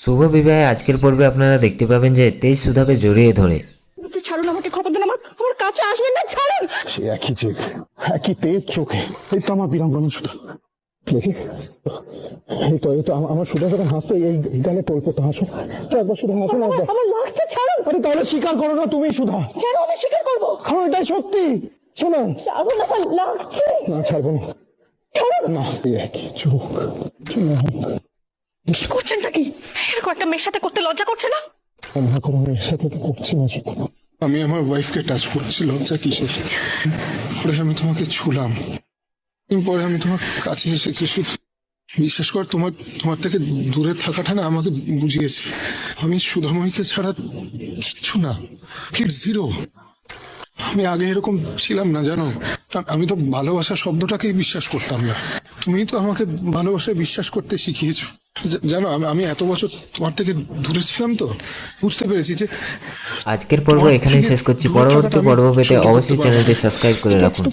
শুভ বিবাহে আজকের পর্বে আপনারা দেখতে পাবেন যে তেজ সুধাকে জড়িয়ে ধরে। ছাড়ুন আমাকে খবর দেন আমার আমার কাছে আসবেন না ছাড়ুন! সে একই চেক একই তেজ চোখে। এই তো আমার সুধা। দেখি। এই তো এই তো আমার সুধা যখন হাসতো এই হাসো। তো একবার শুধু হাসো না একবার। আমার লাগছে ছাড়ুন! আরে তাহলে স্বীকার করো না তুমি সুধা। কেন আমি স্বীকার করব? কারণ এটাই সত্যি। শোনো। ছাড়ুন আমার লাগছে। না ছাড়বো না। ছাড়ুন! না একই চোখ। করছেনটা কি? এরকম একটা মেয়ের সাথে করতে লজ্জা করছে না? মনে করো আমি এর সাথে তো করছি না আমি আমার ওয়াইফকে টাচ করছি লজ্জা কিসের? পরে আমি তোমাকে ছুলাম। পরে আমি তোমার কাছে এসেছি শুধু বিশ্বাস কর তোমার তোমার থেকে দূরে থাকাটা না আমাকে বুঝিয়েছে। আমি সুধাময়ীকে ছাড়া কিচ্ছু না ফিট জিরো আমি আগে এরকম ছিলাম না জানো? আমি তো ভালোবাসা শব্দটাকেই বিশ্বাস করতাম না। তুমি তো আমাকে ভালোবাসায় বিশ্বাস করতে শিখিয়েছো। জানো আমি এত বছর তোমার থেকে দূরে ছিলাম তো বুঝতে পেরেছি যে আজকের পর্ব এখানেই শেষ করছি। পরবর্তী পর্ব পেতে অবশ্যই চ্যানেলটি সাবস্ক্রাইব করে রাখুন।